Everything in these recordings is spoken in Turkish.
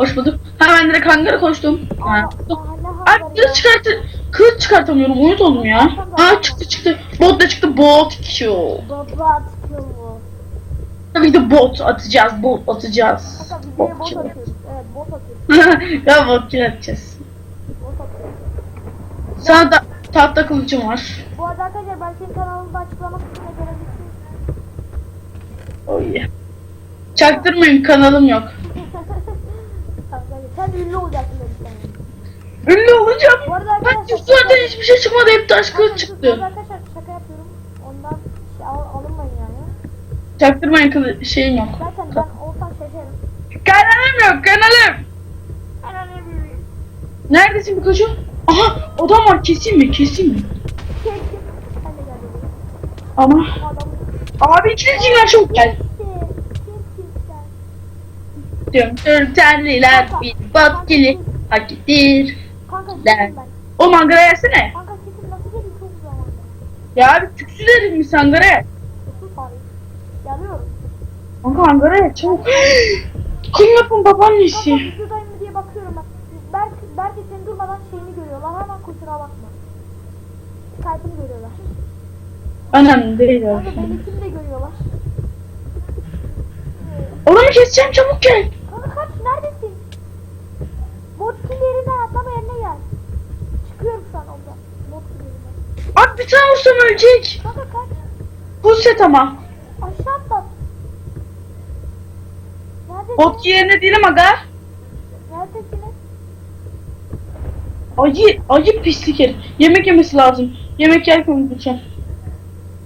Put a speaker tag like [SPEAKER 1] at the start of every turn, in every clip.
[SPEAKER 1] Hoş bulduk. Hemen direkt hangara koştum.
[SPEAKER 2] Haber
[SPEAKER 1] kılıç çıkartı kılıç çıkartamıyorum. Uyut oldum ya. Aa çıktı çıktı. Bot da çıktı. Bot kill.
[SPEAKER 2] Baba atıyor bu.
[SPEAKER 1] Tabii de bot atacağız. Bot atacağız.
[SPEAKER 2] Hatta videoya
[SPEAKER 1] Bot
[SPEAKER 2] bot
[SPEAKER 1] kill.
[SPEAKER 2] atıyoruz. Evet bot atıyoruz.
[SPEAKER 1] ya bot kill atacağız.
[SPEAKER 2] Bot atıyoruz.
[SPEAKER 1] Tahta kılıcım var.
[SPEAKER 2] Bu arada arkadaşlar ben senin kanalında açıklama kısmına görebilirsiniz.
[SPEAKER 1] Oh yeah. Çaktırmayın kanalım yok.
[SPEAKER 2] Ünlü olacaksın sana.
[SPEAKER 1] Ünlü olacağım.
[SPEAKER 2] Bu arada
[SPEAKER 1] Ben
[SPEAKER 2] arkadaşlar-
[SPEAKER 1] zaten hiçbir şey çıkmadı. Hep taş kılıç
[SPEAKER 2] Bu
[SPEAKER 1] çıktı.
[SPEAKER 2] arada arkadaşlar şaka yapıyorum. Ondan şey, al, alınmayın yani.
[SPEAKER 1] Çaktırmayın kılı şeyim yok.
[SPEAKER 2] Zaten ben olsam şaşarım.
[SPEAKER 1] Kanalım yok kanalım.
[SPEAKER 2] Ben öyle bir
[SPEAKER 1] Neredesin Pikachu? Aha adam var keseyim mi keseyim mi?
[SPEAKER 2] Sen de gel dedim.
[SPEAKER 1] Ama
[SPEAKER 2] adam
[SPEAKER 1] abi ikinciler çok gel.
[SPEAKER 2] Kimsen?
[SPEAKER 1] Tüm türtenliler bir batkili.
[SPEAKER 2] Kanka
[SPEAKER 1] Der. O mangara yersene.
[SPEAKER 2] Kanka sesim nasıl geliyor çok zamanda.
[SPEAKER 1] Ya abi tüksü derim mi sangara ye?
[SPEAKER 2] Sus abi. Geliyorum.
[SPEAKER 1] Kanka mangara ye çabuk. Kim yapın babaannesi?
[SPEAKER 2] Kanka videodayım mı diye bakıyorum bak. Belki, belki senin durmadan şeyini görüyorlar. Hemen kusura bakma. Skype'ını görüyorlar.
[SPEAKER 1] Önemli değil abi.
[SPEAKER 2] Kanka benimkini de görüyorlar.
[SPEAKER 1] Oğlum keseceğim çabuk gel.
[SPEAKER 2] Kanka kaç neredesin? Botkin yerinden atlama yerine gel. Çıkıyorum şu an ondan. Botkin yerinden.
[SPEAKER 1] Abi bir tane vursam ölecek.
[SPEAKER 2] Kanka kaç.
[SPEAKER 1] Bu set ama.
[SPEAKER 2] Aşağı atlat. Neredesin?
[SPEAKER 1] Bot yerine değilim aga.
[SPEAKER 2] Neredesiniz?
[SPEAKER 1] Acı, acı pislik herif. Yemek yemesi lazım. Yemek yerken unutacağım.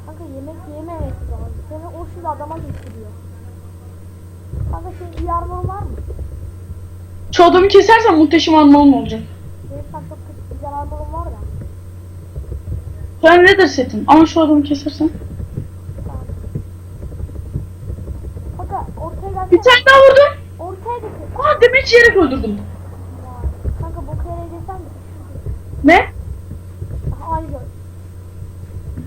[SPEAKER 2] Kanka yemek yememesi lazım. Seni o şimdi adama getiriyor. Kanka senin iyi armorun var mı?
[SPEAKER 1] Şu adamı kesersen muhteşem anlamam olacak.
[SPEAKER 2] Benim sen çok kötü güzel armorun var ya.
[SPEAKER 1] Ben leather setim ama şu adamı kesersen.
[SPEAKER 2] Kanka ortaya gelsene.
[SPEAKER 1] Bir tane daha vurdum.
[SPEAKER 2] Ortaya getir.
[SPEAKER 1] Aa demek yere öldürdüm.
[SPEAKER 2] Kanka bu kere geçsen mi?
[SPEAKER 1] Ne?
[SPEAKER 2] Gör.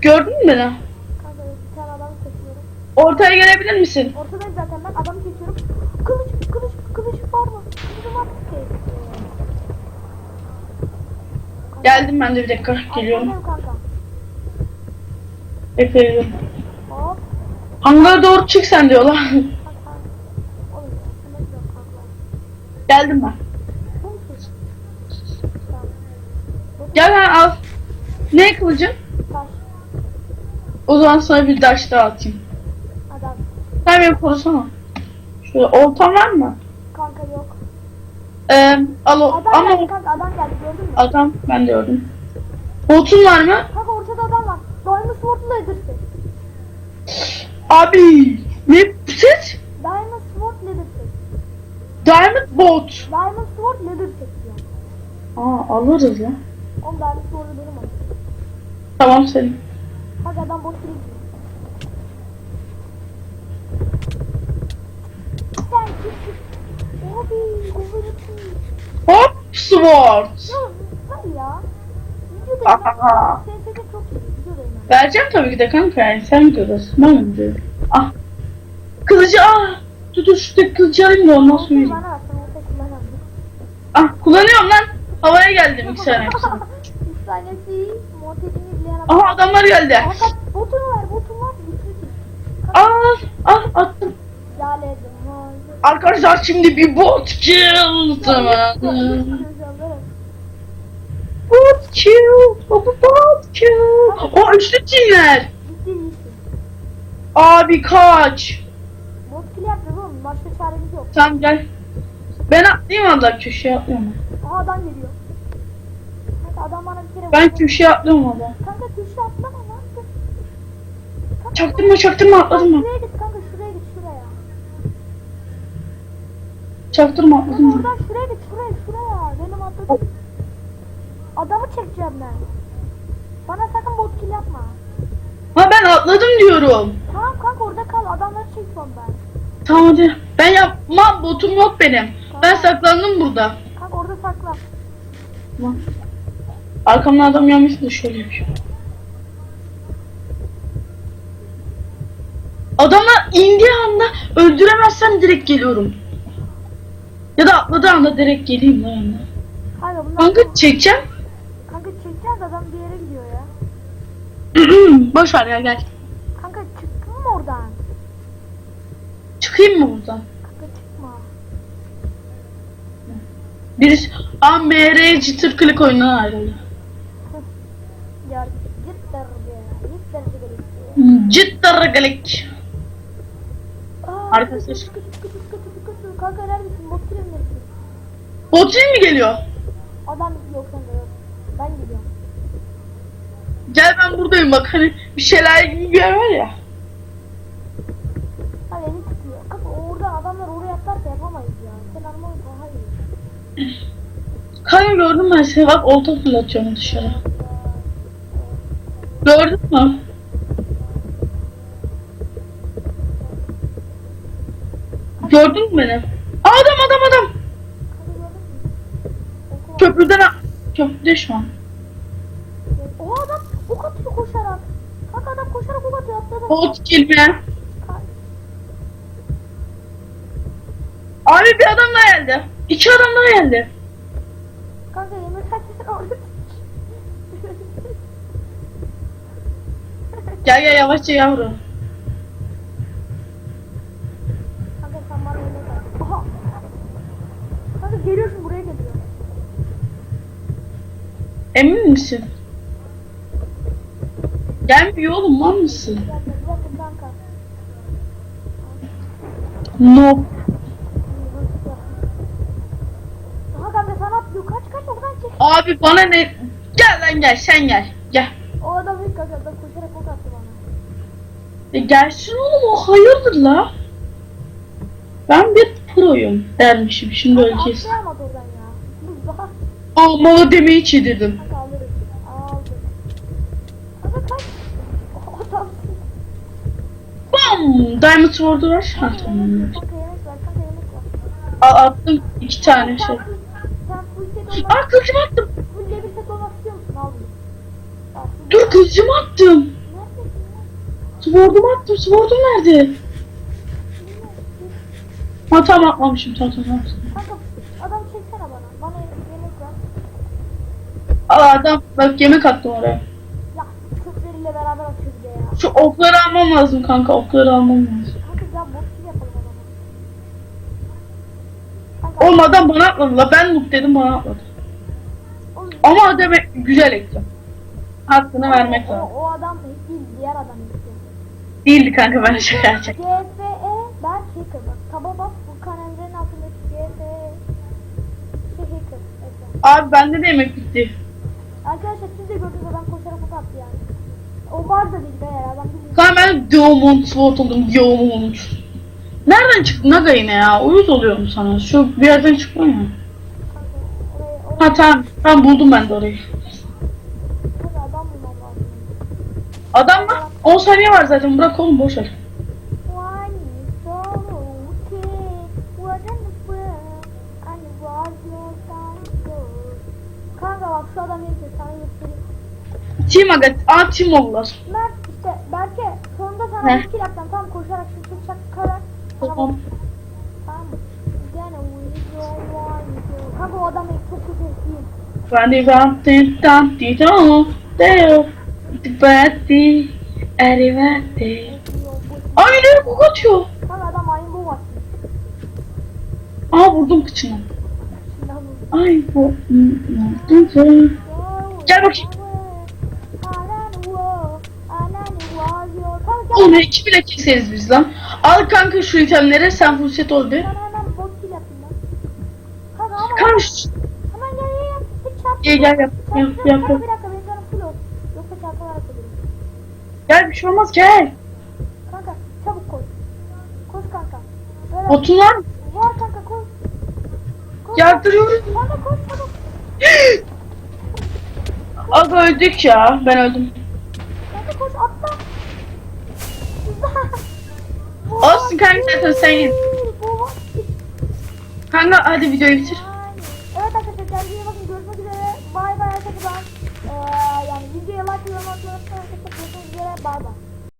[SPEAKER 1] Gördün mü beni?
[SPEAKER 2] Kanka bir tane adamı kesiyorum.
[SPEAKER 1] Ortaya gelebilir misin?
[SPEAKER 2] Ortadayım zaten ben adamı kesiyorum. Kılıç, kılıç, kılıç var mı? Kılıcım var mı?
[SPEAKER 1] Geldim ben de bir dakika. Geliyorum.
[SPEAKER 2] kanka. Hop.
[SPEAKER 1] Hangara doğru çık sen diyorlar.
[SPEAKER 2] Oğlum kanka.
[SPEAKER 1] Geldim ben.
[SPEAKER 2] Bu? Tamam.
[SPEAKER 1] Gel ben al. Ne kılıcım?
[SPEAKER 2] taş.
[SPEAKER 1] O zaman sana bir taş daha atayım.
[SPEAKER 2] Adam.
[SPEAKER 1] Sen beni korusana. Şöyle oltan var mı?
[SPEAKER 2] Kanka yok.
[SPEAKER 1] Ee, al o.
[SPEAKER 2] Adam
[SPEAKER 1] Ama
[SPEAKER 2] geldi kanka adam geldi gördün mü?
[SPEAKER 1] adam ben de gördüm. Botun var mı?
[SPEAKER 2] Kanka ortada adam var. Diamond Sword'la.
[SPEAKER 1] Abi ne set?
[SPEAKER 2] Diamond Sword Leather'sı.
[SPEAKER 1] Diamond bot.
[SPEAKER 2] Diamond Sword Leather'sı diyor.
[SPEAKER 1] Aa alırız ya.
[SPEAKER 2] Oğlum Diamond Sword'u benim o.
[SPEAKER 1] Tamam senin.
[SPEAKER 2] Kanka adam bot değil. Sen kimsin? Abi kovulursun.
[SPEAKER 1] Hop sword.
[SPEAKER 2] Ya ya.
[SPEAKER 1] Aha.
[SPEAKER 2] ben. Senin sesin çok iyi. Videodayım ben.
[SPEAKER 1] Vereceğim tabii ki de kanka yani sen görürsün. Ben mi diyorum? Ah. Kılıcı ah. Dur dur şuradaki kılıcı alayım da ondan sonra yiyeyim.
[SPEAKER 2] bana kullanamam.
[SPEAKER 1] Ah kullanıyorum lan. Havaya geldim iki saniye.
[SPEAKER 2] Bir tanesi montajını adam.
[SPEAKER 1] Aha adamlar geldi.
[SPEAKER 2] Kanka botun var botun var. Bitirsin.
[SPEAKER 1] Ah ah attım.
[SPEAKER 2] Edin.
[SPEAKER 1] Arkadaşlar şimdi bir bot kill zamanı. Bot kill. Bot kill. O üçlü
[SPEAKER 2] değilsin.
[SPEAKER 1] Abi kaç.
[SPEAKER 2] Bot kill yapacağız oğlum. Başka çaremiz yok.
[SPEAKER 1] Tamam gel. Ben atlayayım valla köşeye atlıyorum.
[SPEAKER 2] Aha adam geliyor. Kanka adam bana bir kere
[SPEAKER 1] Ben köşeye atlıyorum valla.
[SPEAKER 2] Kanka köşe atlama yaptın? Kanka,
[SPEAKER 1] Çaktırma çaktırma atladım ben.
[SPEAKER 2] Şuraya git kanka şuraya git şuraya.
[SPEAKER 1] Çaktırma atladım ben.
[SPEAKER 2] oradan şuraya git şuraya şuraya. Benim atladım. Adamı çekeceğim ben. Bana sakın bot kill yapma.
[SPEAKER 1] Ha ben atladım diyorum.
[SPEAKER 2] Tamam kanka orada kal adamları çekiyorum ben.
[SPEAKER 1] Tamam hadi. Ben yapmam botum yok benim. Ben saklandım burada.
[SPEAKER 2] Kanka orada sakla.
[SPEAKER 1] Tamam. Arkamdan adam gelmiş şöyle yapayım. Adamlar indiği anda öldüremezsem direkt geliyorum. Ya da atladığı anda direkt geleyim lan
[SPEAKER 2] Kanka
[SPEAKER 1] çekeceğim.
[SPEAKER 2] kanka çekeceğiz adam bir yere gidiyor ya.
[SPEAKER 1] Boş ver ya gel.
[SPEAKER 2] Kanka çıktın mı oradan?
[SPEAKER 1] Çıkayım mı buradan?
[SPEAKER 2] Kanka çıkma.
[SPEAKER 1] Birisi AMR çıtır klik oyundan ayrıldı.
[SPEAKER 2] Ya git derdi ya. Git derdi gerekli.
[SPEAKER 1] Cidden galik.
[SPEAKER 2] Aa,
[SPEAKER 1] Arkadaşlar.
[SPEAKER 2] Kanka neredesin? Bot
[SPEAKER 1] mi geliyor?
[SPEAKER 2] Adam yok yok. Ben geliyorum.
[SPEAKER 1] Gel ben buradayım bak hani bir şeyler gibi bir yer var ya.
[SPEAKER 2] Tutuyor. Kanka orada adamlar oraya atlarsa yapamayız ya. Sen anlamadın daha iyi.
[SPEAKER 1] Kanka gördün ben seni bak olta fırlatıyorum dışarı. Gördün mü? Gördün mü beni? Adam adam adam. Köprüden Köprüde şu an.
[SPEAKER 2] O adam ok atıyor koşarak. Kanka adam koşarak ok atıyor atladı.
[SPEAKER 1] Bot.
[SPEAKER 2] Kanka-
[SPEAKER 1] Abi bir adam daha geldi. İki adam daha geldi.
[SPEAKER 2] Kanka yemin ederim orada.
[SPEAKER 1] Gel gel yavaşça yavrum.
[SPEAKER 2] Kanka sen bana ver. Aha. Kanka geliyorsun buraya geliyor.
[SPEAKER 1] Emin misin? Gelmiyor oğlum lan mısın?
[SPEAKER 2] Bir dakika bir dakika kanka.
[SPEAKER 1] No.
[SPEAKER 2] Aha kanka sana atlıyor. Kaç kaç oradan çek.
[SPEAKER 1] Abi bana ne? Gel lan gel sen gel. Gel.
[SPEAKER 2] O adam ilk kanka adam koşarak ok attı bana.
[SPEAKER 1] E gelsin oğlum o hayırdır la? Ben bir proyum dermişim şimdi öleceğiz.
[SPEAKER 2] atlayamadı oradan ya. Bu daha.
[SPEAKER 1] Ama demeyi çedirdim.
[SPEAKER 2] Kanka alırız. Aldım. Kanka kaç. O adam.
[SPEAKER 1] Bam! Diamond Sword'u var. Ha tamam. Al, attım iki tane şey. Aa kılıcımı attım. Dur kılıcımı attım. Sword'umu attım. Sword'um nerede? Ha tamam atmamışım. Tamam tamam.
[SPEAKER 2] Kanka adam çeksene bana. Bana yemek ver.
[SPEAKER 1] Aa adam bak yemek attım oraya.
[SPEAKER 2] Ya kökleriyle beraber atıyor bir de ya.
[SPEAKER 1] Şu okları almam lazım kanka. Okları almam lazım.
[SPEAKER 2] Kanka ya yapalım o
[SPEAKER 1] adam bana atmadı la. Ben noob dedim bana
[SPEAKER 2] oğlum,
[SPEAKER 1] Ama adam güzel ekti. Hakkını vermek
[SPEAKER 2] o,
[SPEAKER 1] lazım.
[SPEAKER 2] o adam değil diğer adam işte.
[SPEAKER 1] Değildi kanka ben şaka yapacağım.
[SPEAKER 2] GFE ben hacker bak. Taba bak Furkan Emre'nin altındaki GFE şey hacker.
[SPEAKER 1] Abi bende de yemek bitti.
[SPEAKER 2] Arkadaşlar siz de gördünüz adam koşarak ok attı yani. O var da değil be ya bilmiyor.
[SPEAKER 1] Kanka ben Diamond Sword oldum. Diamond. Nereden çıktı Naga yine ya? Uyuz oluyorum sana. Şu bir yerden
[SPEAKER 2] oraya oraya
[SPEAKER 1] Ha tamam. Tamam buldum ben de orayı.
[SPEAKER 2] adam bulmam lazım.
[SPEAKER 1] Adam mı? 10 saniye var zaten. Bırak oğlum boş ver. Team Aga. Aa oldular.
[SPEAKER 2] Mert işte Berke sonunda sana kill yapacağım. Tam koşarak şu şak karar.
[SPEAKER 1] Tamam.
[SPEAKER 2] Tamam mı? Go. Kanka o adam çok kötü değil.
[SPEAKER 1] Ben de ben de tam di do deo. Dibati. Arrivati. Ay ne kok atıyor.
[SPEAKER 2] Kanka adam ayın bu var.
[SPEAKER 1] Aa vurdum kıçına.
[SPEAKER 2] Bu.
[SPEAKER 1] Ay bu. Gel bakayım. Oğlum iki bile keseriz biz lan. Al kanka şu itemleri sen set ol bir.
[SPEAKER 2] Ben hemen bot kill yapayım lan. Kanka ama
[SPEAKER 1] Kanka
[SPEAKER 2] hemen gel gel gel. Hiç çarpma.
[SPEAKER 1] gel gel yap yap yap. yap.
[SPEAKER 2] bir dakika benim canım full olsun. Yoksa çarparak ölürüm.
[SPEAKER 1] Gel bir şey olmaz gel.
[SPEAKER 2] Kanka çabuk koş. Koş kanka. Böyle
[SPEAKER 1] Botun var mı?
[SPEAKER 2] var kanka koş. Koş.
[SPEAKER 1] Yardırıyorum.
[SPEAKER 2] Kanka koş çabuk.
[SPEAKER 1] Aga öldük ya. Ben öldüm.
[SPEAKER 2] Kanka koş atla.
[SPEAKER 1] Olsun kanka zaten sen yedin.
[SPEAKER 2] Bu var.
[SPEAKER 1] Kanka hadi videoyu bitir.
[SPEAKER 2] Evet arkadaşlar kendinize bakın görüşmek üzere. Bay bay arkadaşlar. Ee, yani videoya like ve yorum atmayı unutmayın. Görüşmek üzere. Bay bay.